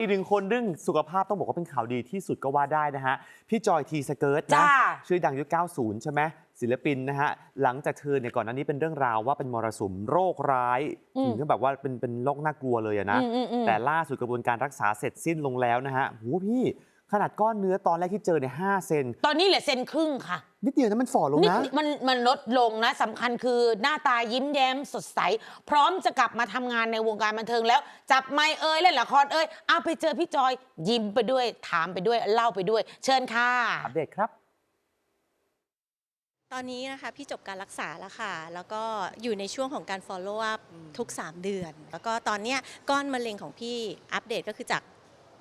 อีกหนึ่งคนเรื่องสุขภาพต้องบอกว่าเป็นข่าวดีที่สุดก็ว่าได้นะฮะ พี่จอยทีสเกิร์ตนะ จ้า ชื่อดังยุค 90 ใช่ไหมศิลปินนะฮะ หลังจากเธอเนี่ยก่อนหน้านี้เป็นเรื่องราวว่าเป็นมรสุมโรคร้าย อืม ถึงกับแบบว่าเป็นเป็นโรคน่ากลัวเลยอะนะ อืมอืมอืมแต่ล่าสุดกระบวนการรักษาเสร็จสิ้นลงแล้วนะฮะหูพี่ ขนาดก้อนเนื้อตอนแรกที่เจอเนี่ยห้าเซนตอนนี้เหลือเซนครึ่งค่ะ นิดเดียวนะมันฝ่อลงนี่นะ มันมันลดลงนะสำคัญคือหน้าตายิ้มแย้มสดใส พร้อมจะกลับมาทำงานในวงการบันเทิงแล้ว จับไมค์เอ่ยเล่นละครเอ่ยเอาไปเจอพี่จอยยิ้มไปด้วย ถามไปด้วยเล่าไปด้วย เชิญค่ะ อัปเดตครับ ตอนนี้นะคะพี่จบการรักษาแล้วค่ะ แล้วก็อยู่ในช่วงของการ follow up ทุก 3 เดือน แล้วก็ตอนเนี้ยก้อนมะเร็งของพี่อัปเดตก็คือจาก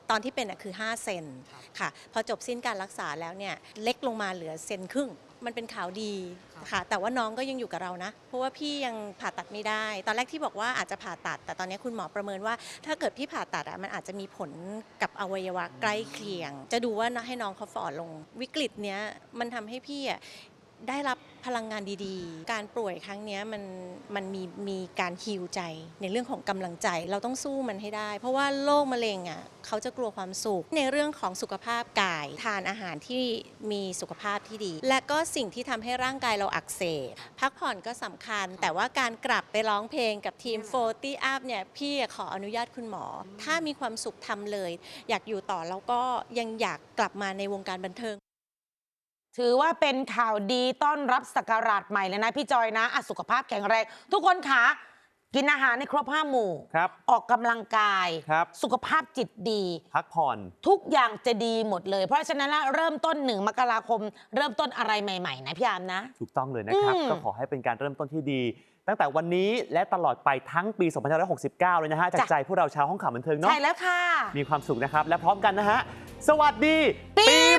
ตอนที่เป็นน่ะคือ 5 เซนค่ะ พอจบสิ้นการรักษาแล้วเนี่ยเล็กลงมาเหลือเซนครึ่ง มันเป็นข่าวดีค่ะแต่ว่าน้องก็ยังอยู่กับเรานะ เพราะว่าพี่ยังผ่าตัดไม่ได้ ตอนแรกที่บอกว่าอาจจะผ่าตัด แต่ตอนนี้คุณหมอประเมินว่า ถ้าเกิดพี่ผ่าตัดอะมันอาจจะมีผลกับอวัยวะใกล้เคียง จะดูว่าให้น้องเขาฝ่อลงวิกฤตเนี้ยมันทำให้พี่อะ ได้รับพลังงานดีๆ การป่วยครั้งนี้มันมันมีมีการฮิวใจในเรื่องของกำลังใจเราต้องสู้มันให้ได้ เพราะว่าโรคมะเร็งอะเขาจะกลัวความสุข ในเรื่องของสุขภาพกาย ทานอาหารที่มีสุขภาพที่ดี และก็สิ่งที่ทำให้ร่างกายเราอักเสบพักผ่อนก็สำคัญ แต่ว่าการกลับไปร้องเพลงกับทีม 40 up เนี่ยพี่ขออนุญาตคุณหมอ ถ้ามีความสุขทำเลย อยากอยู่ต่อแล้วก็ยังอยากกลับมาในวงการบันเทิง ถือว่าเป็นข่าวดีต้อนรับศักราชใหม่เลยนะพี่จอยนะอะสุขภาพแข็งแรง ทุกคนคะกินอาหารในครบห้าหมู่ครับออกกำลังกาย ครับ สุขภาพจิตดี พักผ่อน ทุกอย่างจะดีหมดเลย เพราะฉะนั้นแล้วเริ่มต้นหนึ่งมกราคม เริ่มต้นอะไรใหม่ๆนะพี่อามนะ ถูกต้องเลยนะครับ อืม ก็ขอให้เป็นการเริ่มต้นที่ดี ตั้งแต่วันนี้และตลอดไปทั้งปี 2569 เลยนะฮะ จากใจพวกเราชาวห้องข่าวบันเทิงเนาะ ใช่แล้วค่ะ มีความสุขนะครับ และพร้อมกันนะฮะ สวัสดี ปีใ